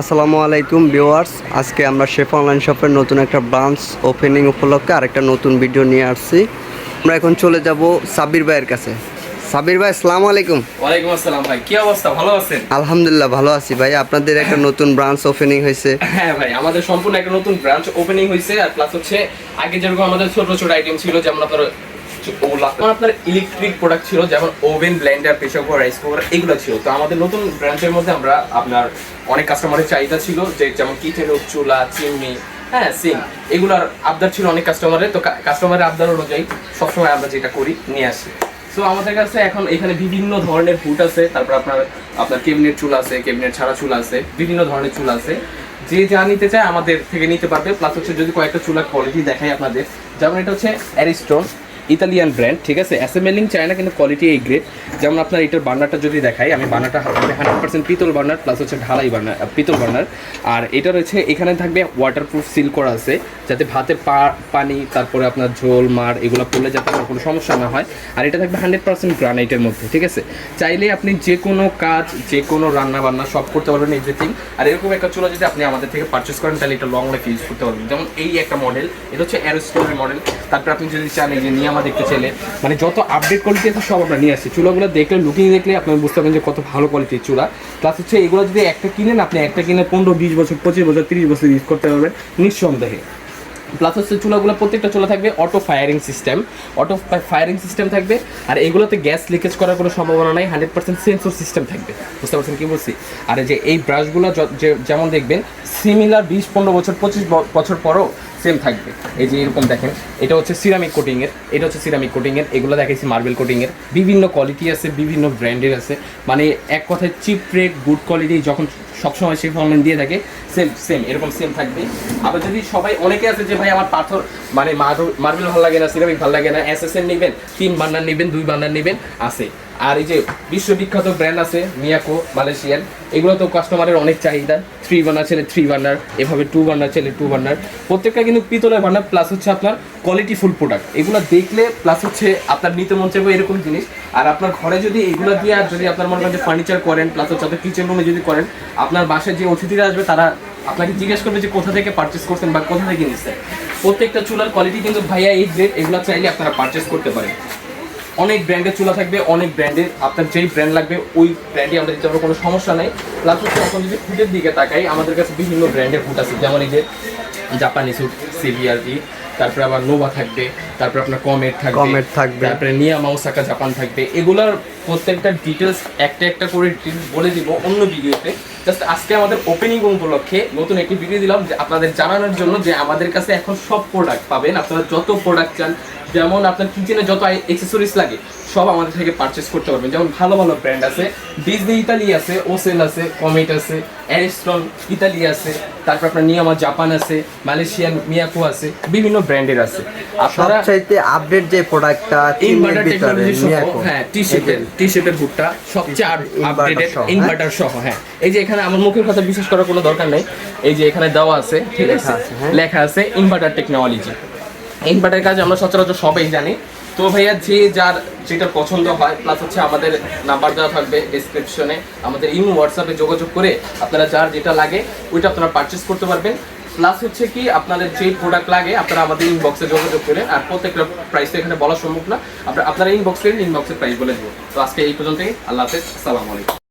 আসসালামু আলাইকুম ভিউয়ার্স। আজকে আমরা শেফ অনলাইন শপের নতুন একটা ব্রাঞ্চ ওপেনিং উপলক্ষে আরেকটা নতুন ভিডিও নিয়ে আসছি। আমরা এখন চলে যাব সাবির ভাইয়ের কাছে। সাবির ভাই আসসালামু আলাইকুম। ওয়ালাইকুম আসসালাম ভাই কি অবস্থা? ভালো আছেন? আলহামদুলিল্লাহ ভালো আছি ভাই। আপনাদের একটা নতুন ব্রাঞ্চ ওপেনিং হয়েছে। হ্যাঁ ভাই আমাদের সম্পূর্ণ একটা নতুন ব্রাঞ্চ ওপেনিং হয়েছে। আর প্লাস হচ্ছে আগে যেরকম আমাদের ছোট ছোট আইটেম ছিল যেমন আপনার ওগুলা আপনার ইলেকট্রিক প্রোডাক্ট ছিল, যেমন oven blender pressure cooker rice cooker এগুলো ছিল। তো আমাদের নতুন ব্রাঞ্চের মধ্যে আমরা আপনার অনেক কাস্টমারের চাহিদা ছিল, যে যেমন কিচেন চুলা, চিমনি হ্যাঁ সিং এগুলার আবদার ছিল অনেক কাস্টমারের তো কাস্টমারের আবদার অনুযায়ী সবসময় আমরা যেটা করি, নিয়ে আসি। সো আমাদের কাছে এখন এখানে বিভিন্ন ধরনের ফুড আছে। তারপর আপনার আপনার কেবিনেট চুল আছে কেবিনেট ছাড়া চুল আছে, বিভিন্ন ধরনের চুল আছে। যে যা নিতে চায় আমাদের থেকে নিতে পারবে। প্লাস হচ্ছে যদি কয়েকটা চুলার কোয়ালিটি দেখাই আপনাদের। যেমন এটা হচ্ছে অ্যারিস্টোন ইতালিয়ান ব্র্যান্ড ঠিক আছে? অ্যাসেম্বলিং চায় না, কিন্তু কোয়ালিটি এই গ্রেড যেমন আপনার এটার বার্নারটা যদি দেখাই, আমি বার্নারটা হান্ড্রেড পার্সেন্ট পিতল বার্নার প্লাস হচ্ছে ঢালাই বার্নার পিতল বার্নার আর এটা রয়েছে, এখানে থাকবে ওয়াটারপ্রুফ সিল করা আছে। যাতে ভাতের পানি, তারপরে আপনার ঝোল, মার, এগুলো পড়লে যাতে আপনার কোনো সমস্যা না হয়। আর এটা থাকবে হান্ড্রেড পার্সেন্ট গ্রানাইটের মধ্যে, ঠিক আছে? চাইলে আপনি যে কোনো কাজ, যে কোনো রান্না বান্না সব করতে পারবেন এভরিথিং আর এরকম একটা চুলা যদি আপনি আমাদের থেকে পারচেস করেন, তাহলে এটা লং লাইফ ইউজ করতে পারবেন। যেমন এই একটা মডেল এটা হচ্ছে অ্যারোস্টোনের মডেল তারপর আপনি যদি চান এই যে নিয়ামা দেখতে চাইলে মানে যত আপডেট কোয়ালিটি আছে, সব আমরা নিয়ে আসছি। চুলাগুলো দেখলে লুকিং দেখলে আপনি বুঝতে পারবেন যে কত ভালো কোয়ালিটির চুলা। প্লাস হচ্ছে এগুলো যদি একটা কিনেন, আপনি একটা কিনে পনেরো, বিশ বছর, পঁচিশ বছর, তিরিশ বছর ইউজ করতে পারবেন, নিঃসন্দেহে। প্লাস হচ্ছে চুলাগুলো প্রত্যেকটা চুলা থাকবে auto firing system auto firing system থাকবে। আর এগুলোতে গ্যাস লিকেজ করার কোনো সম্ভাবনা নাই হান্ড্রেড পার্সেন্ট সেন্সর সিস্টেম থাকবে। বুঝতে পারছেন কী বলছি? আর যে এই ব্রাশগুলো যেমন দেখবেন সিমিলার বিশ পনেরো বছর, পঁচিশ বছর পরও সেম থাকবে। এই যে এরকম দেখেন, এটা হচ্ছে সিরামিক কোটিংয়ের এটা হচ্ছে সিরামিক কোটিংয়ের এগুলো দেখাইছি মার্বেল কোটিংয়ের বিভিন্ন কোয়ালিটি আছে, বিভিন্ন ব্র্যান্ডের আছে। মানে এক কথায় চিপ রেট গুড কোয়ালিটি যখন সবসময় সেই ফর্মেন দিয়ে থাকে সেম সেম এরকম সেম থাকবে। আবার যদি সবাই, অনেকে আছে যে, ভাই, আমার পাথর মানে মার্বেল ভালো লাগে না সিরামিক ভালো লাগে না এস এস নেবেন, তিন বান্ডার নেবেন, দুই বান্ডার নেবেন, আছে। আর এই যে বিশ্ববিখ্যাত ব্র্যান্ড আছে মিয়াকো মালয়েশিয়ান এগুলো তো কাস্টমারের অনেক চাহিদা। থ্রি বার্নার ছেলে থ্রি বার্নার এভাবে টু বার্নার ছেলে টু বার্নার প্রত্যেকটা কিন্তু পিতলের বার্নার প্লাস হচ্ছে আপনার কোয়ালিটি ফুল প্রোডাক্ট এগুলো দেখলে প্লাস হচ্ছে আপনার নিতে মন চাইবে এরকম জিনিস। আর আপনার ঘরে যদি এগুলো দিয়ে আর যদি আপনার মনে করেন যে ফার্নিচার করেন প্লাস হচ্ছে আপনার কিচেন রুমে যদি করেন, আপনার বাসায় যে অতিথিরা আসবে, তারা আপনাকে জিজ্ঞেস করবে যে কোথা থেকে পারচেস করছেন বা কোথা থেকে নিচ্ছেন প্রত্যেকটা চুলার কোয়ালিটি কিন্তু ভাইয়া এই গ্রেড এগুলো চাইলে আপনারা পারচেস করতে পারেন। অনেক ব্র্যান্ডের চুলা থাকবে, অনেক ব্র্যান্ডের আপনার যেই ব্র্যান্ড লাগবে, ওই ব্র্যান্ডই আমরা দিতে পারব কোনো সমস্যা নেই। প্লাস হচ্ছে এখন যদি ফুটের দিকে তাকাই, আমাদের কাছে বিভিন্ন ব্র্যান্ডের ফুট আছে। যেমন এই যে জাপানি স্যুট সিভিআরই তারপরে আবার নোভা থাকবে তারপরে আপনার কমেট থাকবে Comet থাকবে। তারপরে নিয়া মাউসাকা জাপান থাকবে। এগুলার প্রত্যেকটা ডিটেলস একটা একটা করে বলে দিব অন্য ভিডিওতে। জাস্ট আজকে আমাদের ওপেনিং উপলক্ষে নতুন একটি ভিডিও দিলাম যে আপনাদের জানানোর জন্য যে আমাদের কাছে এখন সব প্রোডাক্ট পাবেন। আপনারা যত প্রোডাক্ট চান যেমন আপনার কিচেনে যত এক্সেসরিজ লাগে সব আমাদের থেকে পারচেস করতে পারবেন। যেমন ভালো ভালো ব্র্যান্ড আছে ডিজনি ইতালি আছে ওসেল আছে কমেট আছে অ্যারিস্টন ইতালি আছে তারপর আপনার নিয়ামা জাপান আছে মালয়েশিয়ান মিয়াকো আছে বিভিন্ন ব্র্যান্ডের আছে। আপনারা সবচাইতে আপডেট যে প্রোডাক্টটা ইনভার্টার টেকনোলজি হ্যাঁ টি শেপের টি শেপের হুডটা সবচেয়ে আপডেটেড হ্যাঁ? ইনভার্টার সহ হ্যাঁ। এই যে এখানে আমার মুখের কথা বিশ্বাস করার কোনো দরকার নেই। এই যে এখানে দেওয়া আছে ঠিক আছে? হ্যাঁ। লেখা আছে ইনভার্টার টেকনোলজি ইনভার্টার কাজ আমরা সচরাচর সবাই জানি। তো ভাইয়া, যে যার যেটা পছন্দ হয় প্লাস হচ্ছে আমাদের নাম্বার দেওয়া থাকবে ডিসক্রিপশনে আমাদের ইমো হোয়াটসঅ্যাপে যোগাযোগ করে আপনারা যার যেটা লাগে, ওইটা আপনারা পারচেস করতে পারবেন। প্লাস হচ্ছে কি, আপনাদের যে প্রোডাক্ট লাগে, আপনারা আমাদের ইনবক্সে যোগাযোগ করেন আর প্রত্যেকটা প্রাইস তো এখানে বলা সম্ভব না, আপনারা আপনারা ইনবক্স করেন ইনবক্সের প্রাইস বলে দেবো। তো আজকে এই পর্যন্তই, আল্লাহ হাফেজ, আসসালামু আলাইকুম।